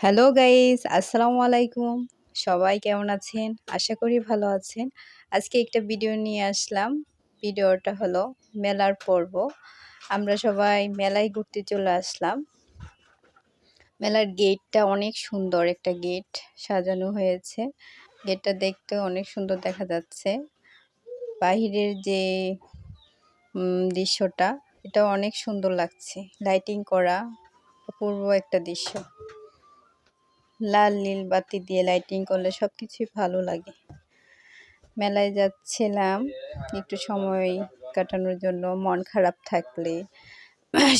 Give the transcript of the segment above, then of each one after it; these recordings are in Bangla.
হ্যালো গাইস, আসসালামু আলাইকুম। সবাই কেমন আছেন? আশা করি ভালো আছেন। আজকে একটা ভিডিও নিয়ে আসলাম। ভিডিওটা হলো মেলার পর্ব। আমরা সবাই মেলায় ঘুরতে চলে আসলাম। মেলার গেটটা অনেক সুন্দর একটা গেট, সাজানো হয়েছে। গেটটা দেখতে অনেক সুন্দর দেখা যাচ্ছে। বাহিরের যে দৃশ্যটা, এটা অনেক সুন্দর লাগছে। লাইটিং করা, অপূর্ব একটা দৃশ্য। লাল, নীল বাতি দিয়ে লাইটিং করলে সব কিছুই ভালো লাগে। মেলায় যাচ্ছিলাম, একটু সময় কাটানোর জন্য, মন খারাপ থাকলে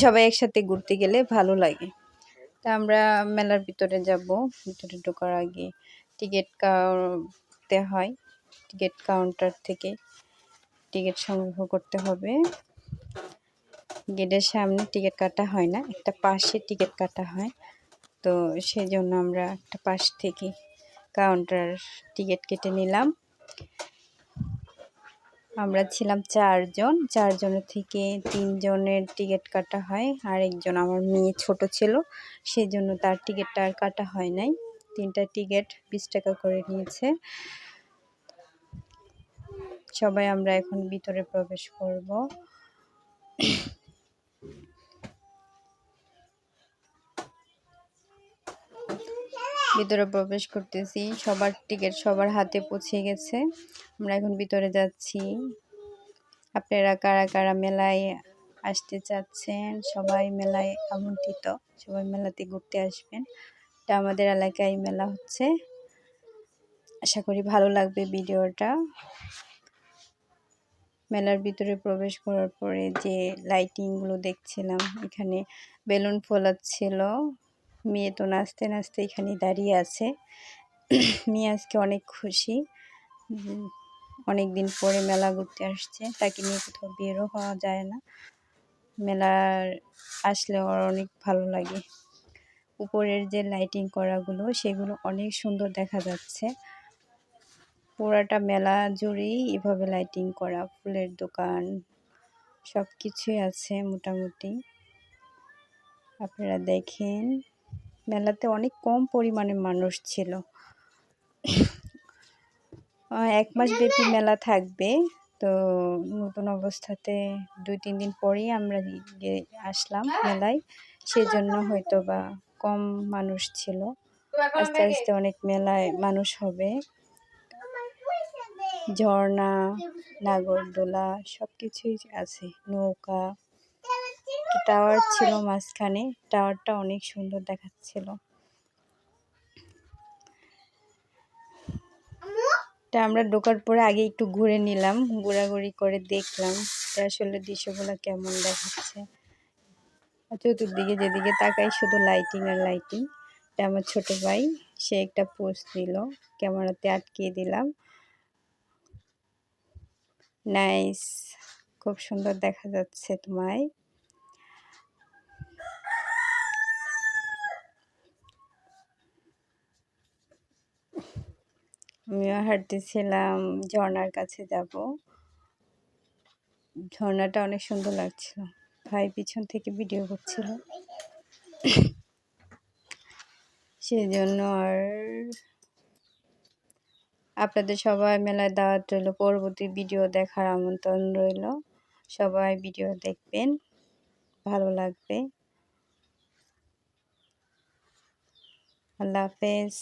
সবাই একসাথে ঘুরতে গেলে ভালো লাগে। তা আমরা মেলার ভিতরে যাব, ভিতরে ঢোকার আগে টিকিট কাটতে হয় টিকিট কাউন্টার থেকে টিকিট সংগ্রহ করতে হবে। গেটের সামনে টিকিট কাটা হয় না, একটা পাশে টিকিট কাটা হয়। তো সেই জন্য আমরা একটা পাশ থেকে কাউন্টার টিকিট কেটে নিলাম। আমরা ছিলাম চারজন চারজনের থেকে তিনজনের টিকিট কাটা হয়। আর একজন আমার মেয়ে ছোট ছিল সেই জন্য তার টিকিটটা আর কাটা হয় নাই। তিনটা টিকিট বিশ টাকা করে নিয়েছে। সবাই আমরা এখন ভিতরে প্রবেশ করব। ভিতরে প্রবেশ করতেছি। সবার টিকিট সবার হাতে পৌঁছে গেছে। আমরা এখন ভিতরে যাচ্ছি। আপনারা কারা কারা মেলায় আসতে চাচ্ছেন? সবাই মেলায় আমন্ত্রিত। সবাই মেলাতে ঘুরতে আসবেন। এটা আমাদের এলাকায় মেলা হচ্ছে। আশা করি ভালো লাগবে ভিডিওটা। মেলার ভিতরে প্রবেশ করার পরে যে লাইটিংগুলো দেখছিলাম, এখানে বেলুন ফোলাচ্ছিল। মেয়ে তো নাচতে নাচতে এখানে দাঁড়িয়ে আছে। মেয়ে আজকে অনেক খুশি। অনেক দিন পরে মেলা ঘুরতে আসছে। তাকে নিয়ে কোথাও বেরও হওয়া যায় না। মেলার আসলে ওর অনেক ভালো লাগে। উপরের যে লাইটিং করাগুলো, সেগুলো অনেক সুন্দর দেখা যাচ্ছে। পুরাটা মেলা জুড়েই এভাবে লাইটিং করা, ফুলের দোকান সব কিছুই আছে মোটামুটি। আপনারা দেখেন। মেলাতে অনেক কম পরিমাণে মানুষ ছিল। এক মাস ব্যাপী মেলা থাকবে। তো নতুন অবস্থাতে দুই, তিন দিন পরেই আমরা আসলাম মেলায়। সেজন্য হয়তো বা কম মানুষ ছিল। আস্তে আস্তে অনেক মেলায় মানুষ হবে। ঝর্ণা, নাগরদোলা সব কিছুই আছে। নৌকা টাওয়ার ছিল মাঝখানে? টাওয়ারটা অনেক সুন্দর দেখাচ্ছিল। তা আমরা ঢোকার পরে আগে একটু ঘুরে নিলাম, ঘোরাঘুরি করে দেখলাম আসলে দৃশ্যগুলো কেমন দেখাচ্ছে। চতুর্দিকে যেদিকে তাকাই শুধু লাইটিং আর লাইটিং এটা আমার ছোট ভাই, সে একটা পোস্ট দিল, ক্যামেরাতে আটকিয়ে দিলাম। নাইস খুব সুন্দর দেখা যাচ্ছে তোমায়। আমিও হাঁটতেছিলাম ঝর্নার কাছে যাব। ঝর্ণাটা অনেক সুন্দর লাগছিল। ভাই পিছন থেকে ভিডিও করছিল। সেই জন্য আর আপনাদের সবাই মেলায় দাওয়াত রইল, পরবর্তী ভিডিও দেখার আমন্ত্রণ রইল। সবাই ভিডিও দেখবেন, ভালো লাগবে। আল্লাহ হাফেজ।